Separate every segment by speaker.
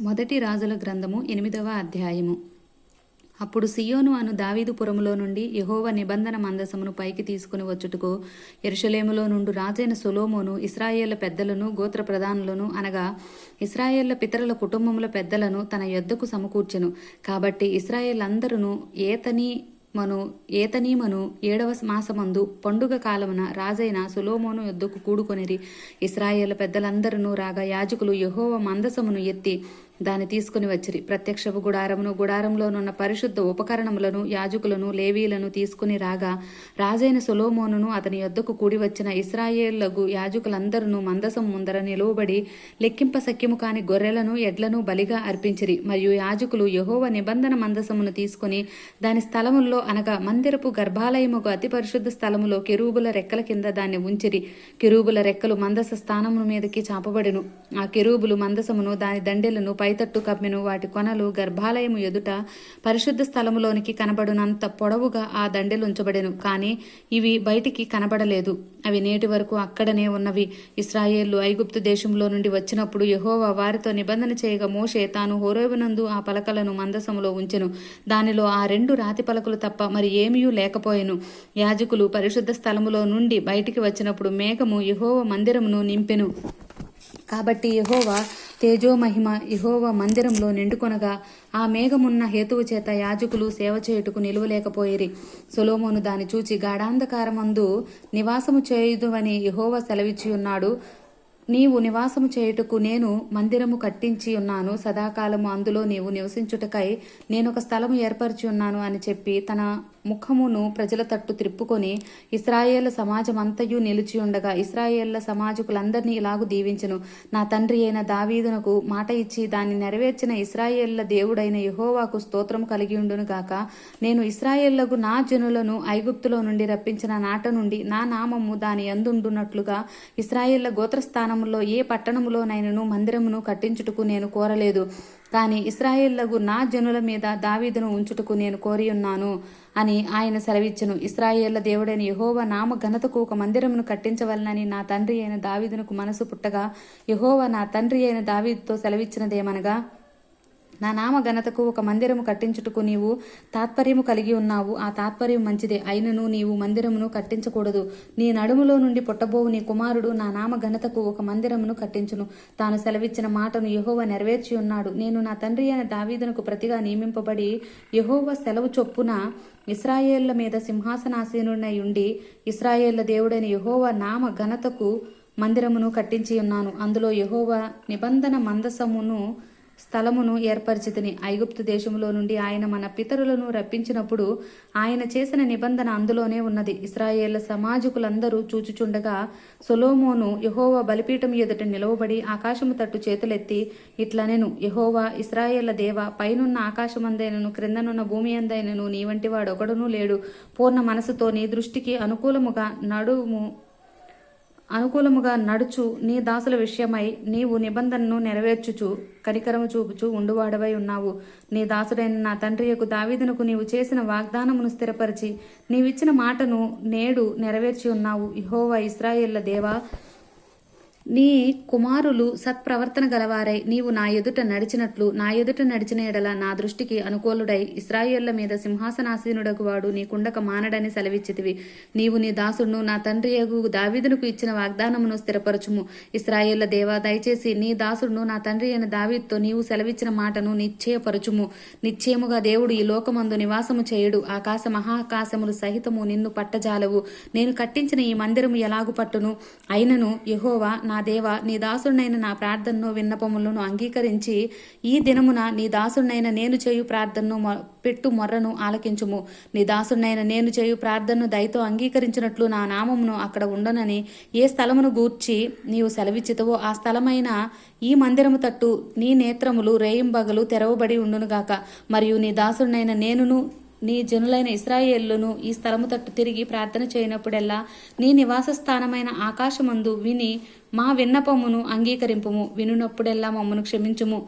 Speaker 1: మొదటి రాజుల గ్రంథము ఎనిమిదవ అధ్యాయము. అప్పుడు సియోను అను దావీదుపురములో నుండి యహోవ నిబంధన మందసమును పైకి తీసుకుని వచ్చుటకు ఎరుషలేములో నుండి రాజైన సొలోమోను ఇస్రాయేళ్ళ పెద్దలను గోత్ర ప్రధానులను అనగా ఇస్రాయేళ్ళ పితరుల కుటుంబముల పెద్దలను తన యొద్దకు సమకూర్చెను. కాబట్టి ఇస్రాయేల్ ఏతని మను ఏతనీమను ఏడవ మాసమందు పండుగ కాలమున రాజైన సులోమోను యొద్దకు కూడుకొనిరి. ఇస్రాయేల్ పెద్దలందరూ రాగా యాజకులు యహోవ మందసమును ఎత్తి దాన్ని తీసుకుని వచ్చిరి. ప్రత్యక్షపు గుడారమును గుడారంలోనున్న పరిశుద్ధ ఉపకరణములను యాజకులను లేవీలను తీసుకుని రాగా రాజైన సొలోమోనును అతని యొద్దకు కూడి వచ్చిన ఇస్రాయేళ్ళకు యాజకులందరూ మందసం ముందర నిలువబడి లెక్కింప సఖ్యము కాని గొర్రెలను ఎడ్లను బలిగా అర్పించిరి. మరియు యాజకులు యహోవ నిబంధన మందసమును తీసుకుని దాని స్థలముల్లో అనగా మందిరపు గర్భాలయముకు అతి పరిశుద్ధ స్థలములో కెరూబుల రెక్కల కింద దాన్ని ఉంచిరి. కెరూబుల రెక్కలు మందస స్థానము మీదకి చాపబడెను. ఆ కెరూబులు మందసమును దాని దండెలను పై పైతట్టు కమ్మెను వాటి కొనలు గర్భాలయము ఎదుట పరిశుద్ధ స్థలములోనికి కనబడునంత పొడవుగా ఆ దండెలు ఉంచబడెను కానీ ఇవి బయటికి కనబడలేదు. అవి నేటి వరకు అక్కడనే ఉన్నవి. ఇస్రాయేళ్ళు ఐగుప్తు దేశంలో నుండి వచ్చినప్పుడు యహోవా వారితో నిబంధన చేయగా మోషే తాను హోరేబునందు ఆ పలకలను మందసములో ఉంచెను. దానిలో ఆ రెండు రాతి పలకలు తప్ప మరి ఏమీయూ లేకపోయెను. యాజకులు పరిశుద్ధ స్థలములో నుండి బయటికి వచ్చినప్పుడు మేఘము యహోవ మందిరమును నింపెను. కాబట్టి యెహోవా తేజోమహిమ యహోవ మందిరంలో నిండుకొనగా ఆ మేఘమున్న హేతువు చేత యాజకులు సేవ చేయుటకు నిలువలేకపోయిరి. సొలోమోను దాన్ని చూచి గాఢాంధకారమందు నివాసము చేయుదువని యహోవ సెలవిచ్చి ఉన్నాడు. నీవు నివాసము చేయుటకు నేను మందిరము కట్టించి ఉన్నాను. సదాకాలము అందులో నీవు నివసించుటకై నేను ఒక స్థలము ఏర్పరిచి ఉన్నాను అని చెప్పి తన ముఖమును ప్రజల తట్టు త్రిప్పుకొని ఇస్రాయేళ్ళ సమాజమంతయు నిలిచి ఉండగా ఇస్రాయేళ్ళ సమాజకులందరినీ ఇలాగు దీవించను. నా తండ్రి అయిన దావీదునకు మాట ఇచ్చి దాన్ని నెరవేర్చిన ఇస్రాయేళ్ళ దేవుడైన యహోవాకు స్తోత్రం కలిగి ఉండును గాక. నేను ఇస్రాయేళ్ళకు నా జనులను ఐగుప్తులో నుండి రప్పించిన నాట నుండి నా నామము దాని అందుండునట్లుగా ఇస్రాయేళ్ళ గోత్రస్థానములో ఏ పట్టణములోనైనను మందిరమును కట్టించుటకు నేను కోరలేదు. కానీ ఇస్రాయేళ్ళకు నా జనుల మీద దావీదును ఉంచుటకు నేను కోరియున్నాను అని ఆయన సెలవిచ్చును. ఇస్రాయేళ్ళ దేవుడైన యహోవ నామ ఘనతకు ఒక మందిరమును కట్టించవలనని నా తండ్రి అయిన దావీదునకు మనసు పుట్టగా యహోవ నా తండ్రి అయిన దావీదుతో సెలవిచ్చినదేమనగా నా నామ ఘనతకు ఒక మందిరము కట్టించుటకు నీవు తాత్పర్యము కలిగి ఉన్నావు. ఆ తాత్పర్యం మంచిదే. అయినను నీవు మందిరమును కట్టించకూడదు. నీ నడుములో నుండి పుట్టబోవు నీ కుమారుడు నా నామ ఘనతకు ఒక మందిరమును కట్టించును. తాను సెలవిచ్చిన మాటను యహోవ నెరవేర్చి ఉన్నాడు. నేను నా తండ్రి అయిన దావీదునకు ప్రతిగా నియమింపబడి యహోవ సెలవు చొప్పున ఇస్రాయేళ్ళ మీద సింహాసనాసీనుడై ఉండి ఇస్రాయేళ్ళ దేవుడైన యహోవ నామ ఘనతకు మందిరమును కట్టించి ఉన్నాను. అందులో యహోవ నిబంధన మందసమును స్థలమును ఏర్పరిచితిని. ఐగుప్తు దేశములో నుండి ఆయన మన పితరులను రప్పించినప్పుడు ఆయన చేసిన నిబంధన అందులోనే ఉన్నది. ఇస్రాయేళ్ళ సమాజకులందరూ చూచుచుండగా సొలోమోను యహోవా బలిపీఠం ఎదుట నిలవబడి ఆకాశము తట్టు చేతులెత్తి ఇట్లనెను యహోవా ఇస్రాయేళ్ళ దేవ పైనున్న ఆకాశమందైనను క్రిందనున్న భూమి అందైనను నీ వంటి వాడొకడునూ లేడు. పూర్ణ మనసుతో నీ దృష్టికి అనుకూలముగా నడుము అనుకూలముగా నడుచు నీ దాసుల విషయమై నీవు నిబంధనను నెరవేర్చుచు కనికరము చూపుచు ఉండువాడవై ఉన్నావు. నీ దాసుడైన నా తండ్రి యొక్క దావీదునకు నీవు చేసిన వాగ్దానమును స్థిరపరిచి నీవిచ్చిన మాటను నేడు నెరవేర్చి ఉన్నావు. ఇహోవా ఇస్రాయేళ్ళ దేవా నీ కుమారులు సత్ప్రవర్తన గలవారై నీవు నా ఎదుట నడిచినట్లు నా ఎదుట నడిచిన ఎడల నా దృష్టికి అనుకూలుడై ఇస్రాయేళ్ళ మీద సింహాసనాసీనుడకు వాడు నీకుండక మానడని సెలవిచ్చితివి. నీవు నీ దాసుడును నా తండ్రి యగు దావీదునకు ఇచ్చిన వాగ్దానమును స్థిరపరచుము. ఇస్రాయేళ్ళ దేవా దయచేసి నీ దాసుడును నా తండ్రి అయిన దావీదుతో నీవు సెలవిచ్చిన మాటను నిశ్చయపరచుము. నిశ్చయముగా దేవుడు ఈ లోకమందు నివాసము చేయుడు. ఆకాశ మహాకాశములు సహితము నిన్ను పట్టజాలవు. నేను కట్టించిన ఈ మందిరము ఎలాగు పట్టును? అయినను యహోవా నా దేవ నీ దాసుడినైన నా ప్రార్థనను విన్నపములను అంగీకరించి ఈ దినమున నీ దాసుడినైన నేను చేయు ప్రార్థనను మొ- పెట్టు మొర్రను ఆలకించుము. నీ దాసుడినైన నేను చేయు ప్రార్థనను దయతో అంగీకరించినట్లు నా నామమును అక్కడ ఉండనని ఏ స్థలమును గూర్చి నీవు సెలవిచ్చితవో ఆ స్థలమైన ఈ మందిరము తట్టు నీ నేత్రములు రేయింబగలు తెరవబడి ఉండునుగాక. మరియు నీ దాసుడినైన నేనును నీ జనులైన ఇస్రాయేళ్ళను ఈ స్థలము తట్టు తిరిగి ప్రార్థన చేయనప్పుడెల్లా నీ నివాస స్థానమైన ఆకాశమందు విని మా విన్నపమును అంగీకరింపుము. వినునప్పుడెల్లా మమ్మను క్షమించుము.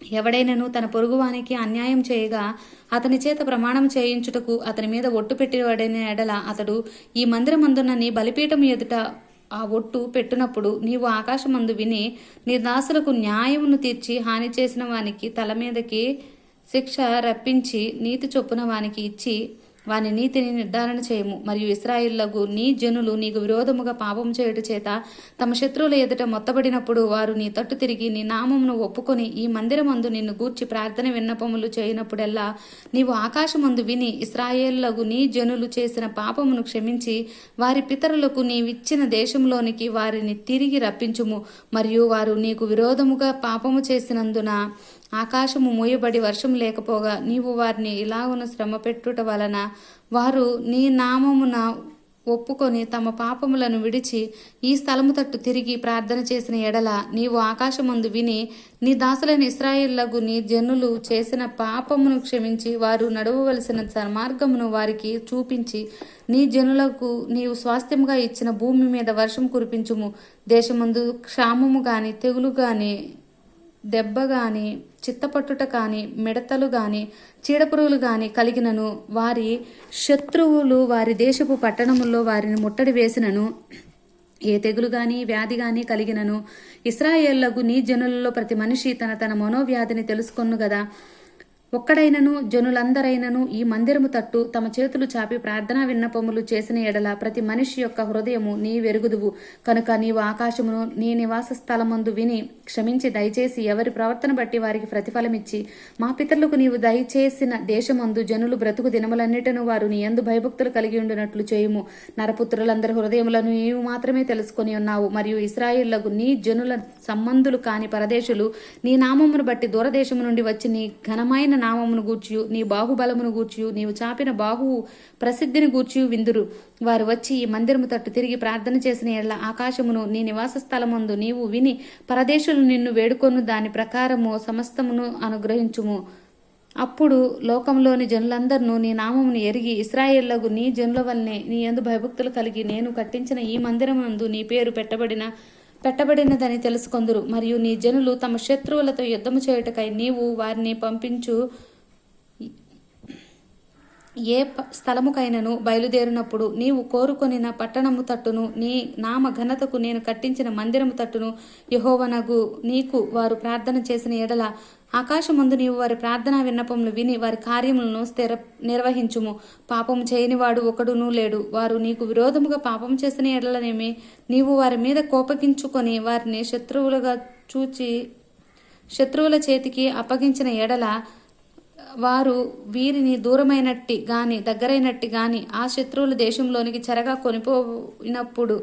Speaker 1: ఎవడైనను తన పొరుగువానికి అన్యాయం చేయగా అతని చేత ప్రమాణం చేయించుటకు అతని మీద ఒట్టు పెట్టివాడైన ఎడల అతడు ఈ మందిరమందున్న నీ బలిపీఠం ఎదుట ఆ ఒట్టు పెట్టినప్పుడు నీవు ఆకాశమందు విని నీ దాసులకు న్యాయమును తీర్చి హాని చేసిన వానికి తల మీదకి శిక్ష రప్పించి నీతి చొప్పున వానికి ఇచ్చి వాని నీతిని నిర్ధారణ చేయము. మరియు ఇస్రాయిల్లకు నీ జనులు నీకు విరోధముగా పాపం చేయుట చేత తమ శత్రువుల ఎదుట మొత్తబడినప్పుడు వారు నీ తట్టు తిరిగి నీ నామమును ఒప్పుకొని ఈ మందిరమందు నిన్ను గూర్చి ప్రార్థన విన్నపములు చేయనప్పుడెల్లా నీవు ఆకాశమందు విని ఇస్రాయేళ్ళకు నీ జనులు చేసిన పాపమును క్షమించి వారి పితరులకు నీవిచ్చిన దేశంలోనికి వారిని తిరిగి రప్పించుము. మరియు వారు నీకు విరోధముగా పాపము చేసినందున ఆకాశము మూయబడి వర్షం లేకపోగా నీవు వారిని ఇలాగున శ్రమ పెట్టుట వలన వారు నీ నామమున ఒప్పుకొని తమ పాపములను విడిచి ఈ స్థలము తట్టు తిరిగి ప్రార్థన చేసిన ఎడల నీవు ఆకాశమందు విని నీ దాసులైన ఇస్రాయిళ్ళకు నీ జనులు చేసిన పాపమును క్షమించి వారు నడవవలసిన సన్మార్గమును వారికి చూపించి నీ జనులకు నీవు స్వాస్థ్యముగా ఇచ్చిన భూమి మీద వర్షం కురిపించుము. దేశమందు క్షామము గాని తెగులు గాని దెబ్బ గాని చిత్తపట్టుట కాని మిడతలు గాని చీడపురుగులు గాని కలిగినను. వారి శత్రువులు వారి దేశపు పట్టణముల్లో వారిని ముట్టడి వేసినను. ఏ తెగులు గాని వ్యాధి గాని కలిగినను. ఇస్రాయేళ్ళకు నీ జనులలో ప్రతి మనిషి తన తన మనోవ్యాధిని తెలుసుకొను గదా ఒక్కడైనను జనులందరైనను ఈ మందిరము తట్టు తమ చేతులు చాపి ప్రార్థనా విన్నపములు చేసిన ఎడల ప్రతి మనిషి యొక్క హృదయము నీ వెరుగుదువు. కనుక నీవు ఆకాశమును నీ నివాస స్థలమందు విని క్షమించి దయచేసి ఎవరి ప్రవర్తన బట్టి వారికి ప్రతిఫలమిచ్చి మా పితరులకు నీవు దయచేసిన దేశమందు జనులు బ్రతుకు దినములన్నిటిను వారు నీ ఎందు భయభక్తులు కలిగి ఉండినట్లు చేయుము. నరపుత్రులందరి హృదయములను నీవు మాత్రమే తెలుసుకొని ఉన్నావు. మరియు ఇస్రాయిళ్ళకు నీ జనుల సంబంధులు కాని పరదేశులు నీ నామమును బట్టి దూరదేశము నుండి వచ్చి నీ ఘనమైన నామమును గూర్చియు నీ బాహుబలమును గూర్చియు నీవు చాపిన బాహువు ప్రసిద్ధిని గూర్చియు విందురు. వారు వచ్చి ఈ మందిరము తట్టు తిరిగి ప్రార్థన చేసిన ఎడల ఆకాశమును నీ నివాస స్థలమందు నీవు విని పరదేశులు నిన్ను వేడుకొను దాని ప్రకారము సమస్తమును అనుగ్రహించుము. అప్పుడు లోకంలోని జనులందరినూ నీ నామమును ఎరిగి ఇస్రాయేళ్ళకు నీ జనుల వల్లనే నీ ఎందు భయభక్తులు కలిగి నేను కట్టించిన ఈ మందిరమందు నీ పేరు పెట్టబడిన పెట్టబడినదని తెలుసుకొందురు. మరియు నీ జనులు తమ శత్రువులతో యుద్ధము చేయుటకై నీవు వారిని పంపించు ఏ స్థలముకైనను బయలుదేరినప్పుడు నీవు కోరుకొనిన పట్టణము తట్టును నీ నామ ఘనతకు నేను కట్టించిన మందిరము తట్టును యహోవనగు నీకు వారు ప్రార్థన చేసిన ఎడల ఆకాశమందు నీవు వారి ప్రార్థనా విన్నపములు విని వారి కార్యములను స్థిర నిర్వహించుము. పాపము చేయనివాడు ఒకడునూ లేడు. వారు నీకు విరోధముగా పాపం చేసిన ఎడలనేమి నీవు వారి మీద కోపగించుకొని వారిని శత్రువులుగా చూచి శత్రువుల చేతికి అప్పగించిన ఎడల వారు వీరిని దూరమైనట్టి గాని దగ్గరైనట్టి గాని ఆ శత్రువుల దేశంలోనికి చెరగా కొనిపోయినప్పుడు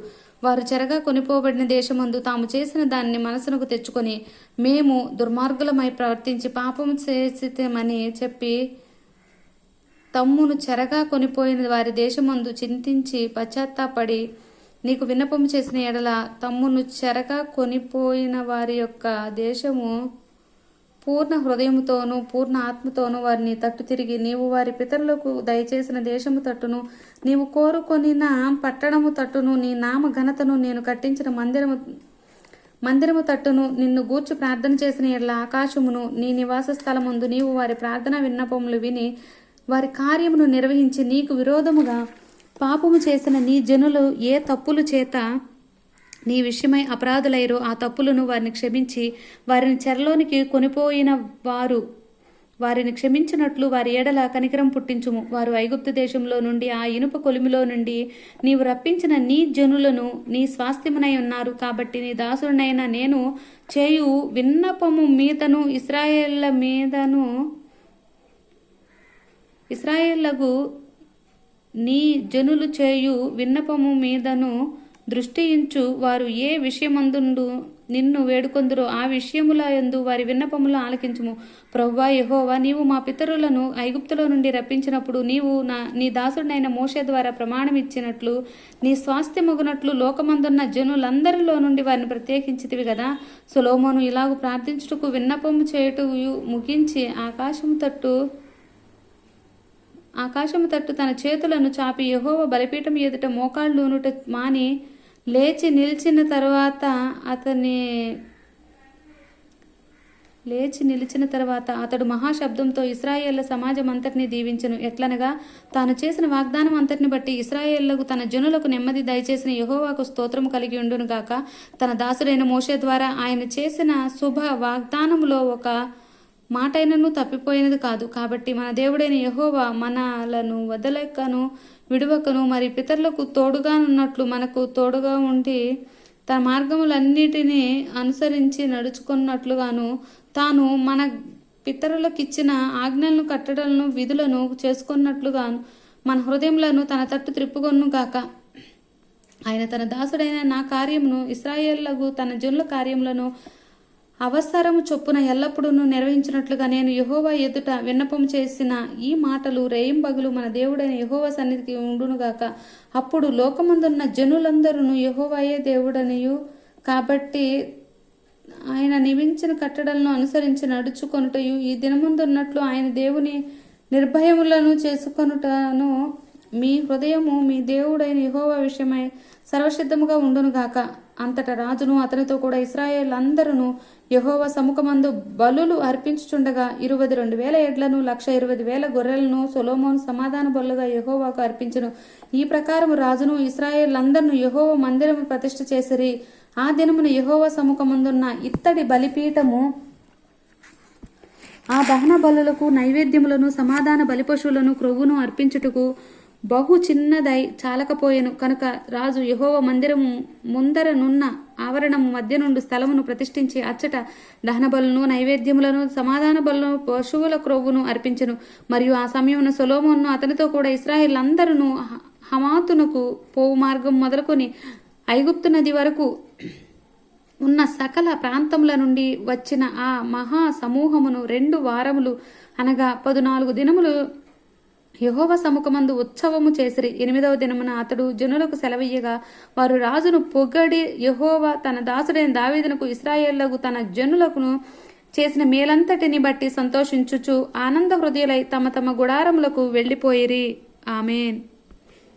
Speaker 1: వారు చెరగా కొనిపోబడిన దేశమందు తాము చేసిన దాన్ని మనసునకు తెచ్చుకొని మేము దుర్మార్గులమై ప్రవర్తించి పాపం చేసితమని చెప్పి తమ్మును చెరగా కొనిపోయిన వారి దేశమందు చింతించి పశ్చాత్తాపడి నీకు విన్నపం చేసిన ఎడల తమ్మును చెరగా కొనిపోయిన వారి యొక్క దేశము పూర్ణ హృదయముతోనూ పూర్ణ ఆత్మతోనూ వారిని తట్టు తిరిగి నీవు వారి పితరులకు దయచేసిన దేశము తట్టును నీవు కోరుకొనిన పట్టణము తట్టును నీ నామ ఘనతను నేను కట్టించిన మందిరము మందిరము తట్టును నిన్ను గూర్చి ప్రార్థన చేసిన ఎడ్ల ఆకాశమును నీ నివాస స్థలముందు నీవు వారి ప్రార్థన విన్నపములు విని వారి కార్యమును నిర్వహించి నీకు విరోధముగా పాపము చేసిన నీ జనులు ఏ తప్పులు చేత నీ విషయమై అపరాధులైరో ఆ తప్పులను వారిని క్షమించి వారిని చెరలోనికి కొనిపోయిన వారు వారిని క్షమించినట్లు వారి ఏడల కనికరం పుట్టించుము. వారు ఐగుప్తు దేశంలో నుండి ఆ ఇనుప కొలిమిలో నుండి నీవు రప్పించిన నీ జనులను నీ స్వాస్థ్యమునై ఉన్నారు. కాబట్టి నీ దాసుడినైన నేను చేయు విన్నపము మీదను ఇస్రాయేళ్ళ మీదను ఇస్రాయేళ్ళకు నీ జనులు చేయు విన్నపము మీదను దృష్టియించు వారు ఏ విషయమందుండు నిన్ను వేడుకొందురో ఆ విషయముల యందు వారి విన్నపములు ఆలకించుము. ప్రవ్వా యహోవా నీవు మా పితరులను ఐగుప్తులో నుండి రప్పించినప్పుడు నీవు నా నీ దాసుడైన మోషే ద్వారా ప్రమాణం ఇచ్చినట్లు నీ స్వాస్థ్యమగునట్లు లోకమందున్న జనులందరిలో నుండి వారిని ప్రత్యేకించితివి కదా సులోమోను ఇలాగు ప్రార్థించుటకు విన్నపము చేయుట ముగించి ఆకాశము తట్టు ఆకాశము తట్టు తన చేతులను చాపి యహోవ బలిపీఠం ఎదుట మోకాళ్ళు మోకాళ్ళూనుట మాని లేచి నిలిచిన తర్వాత అతని లేచి నిలిచిన తర్వాత అతడు మహాశబ్దంతో ఇస్రాయేళ్ళ సమాజం అంతటిని దీవించను. ఎట్లనగా తాను చేసిన వాగ్దానం అంతటిని బట్టి ఇస్రాయేళ్ళకు తన జనులకు నెమ్మది దయచేసిన యహోవాకు స్తోత్రం కలిగి ఉండును గాక తన దాసుడైన మోషే ద్వారా ఆయన చేసిన శుభ వాగ్దానములో ఒక మాటైనను తప్పిపోయినది కాదు. కాబట్టి మన దేవుడైన యహోవా మనలను వదలకను విడువకను మరి పితరులకు తోడుగా ఉన్నట్లు మనకు తోడుగా ఉండి తన మార్గములన్నిటినీ అనుసరించి నడుచుకున్నట్లుగాను తాను మన పితరులకు ఇచ్చిన ఆజ్ఞలను కట్టడలను విధులను చేసుకున్నట్లుగాను మన హృదయములను తన తట్టు త్రిప్పుకొను గాక. ఆయన తన దాసుడైన నా కార్యమును ఇస్రాయేళ్ళకు తన జనుల కార్యములను అవసరము చొప్పున ఎల్లప్పుడూ నిర్వహించినట్లుగా నేను యహోవా ఎదుట విన్నపం చేసిన ఈ మాటలు రేయింబగులు మన దేవుడైన యహోవా సన్నిధికి ఉండునుగాక. అప్పుడు లోకమందున్న జనులందరూ యహోవాయే దేవుడనియు. కాబట్టి ఆయన నివించిన కట్టడలను అనుసరించి నడుచుకొనుటయు ఈ దినముందున్నట్లు ఆయన దేవుని నిర్భయములను చేసుకొనుటను మీ హృదయము మీ దేవుడైన యహోవా విషయమై సర్వసిద్ధముగా ఉండునుగాక. అంతట రాజును అతనితో కూడా ఇస్రాయేల్ అందరూ యహోవ సముఖమందు బలులు అర్పించుచుండగా ఇరవై రెండు వేల ఎడ్లను లక్ష ఇరవై వేల గొర్రెలను సొలోమోన్ సమాధాన బలుగా యహోవాకు అర్పించును. ఈ ప్రకారం రాజును ఇస్రాయేల్ అందరూ యహోవ మందిరము ప్రతిష్ఠ చేసిరి. ఆ దినమున యహోవ సముఖమందున్న ఇత్తడి బలిపీఠము ఆ దహన బలులకు నైవేద్యములను సమాధాన బలిపశువులను క్రొవ్వును అర్పించుటకు బహు చిన్నదై చాలకపోయెను. కనుక రాజు యహోవ మందిరము ముందరనున్న ఆవరణము మధ్య నుండి స్థలమును ప్రతిష్ఠించి అచ్చట దహనబలను నైవేద్యములను సమాధాన బలును పశువుల క్రొవ్వును అర్పించెను. మరియు ఆ సమయమున సొలోమోన్ను అతనితో కూడా ఇస్రాయిల్ అందరూ హమాతునకు పోవు మార్గం మొదలుకొని ఐగుప్తు నది వరకు ఉన్న సకల ప్రాంతముల నుండి వచ్చిన ఆ మహా సమూహమును రెండు వారములు అనగా పదునాలుగు దినములు యహోవ సముఖమందు ఉత్సవము చేసిరి. ఎనిమిదవ దినమున అతడు జనులకు సెలవీయగా వారు రాజును పొగడి యహోవ తన దాసుడైన దావీదునకు ఇస్రాయేళ్ళకు తన జనులకును చేసిన మేలంతటిని బట్టి సంతోషించుచు ఆనంద హృదయులై తమ తమ గుడారములకు వెళ్ళిపోయిరి. ఆమెన్.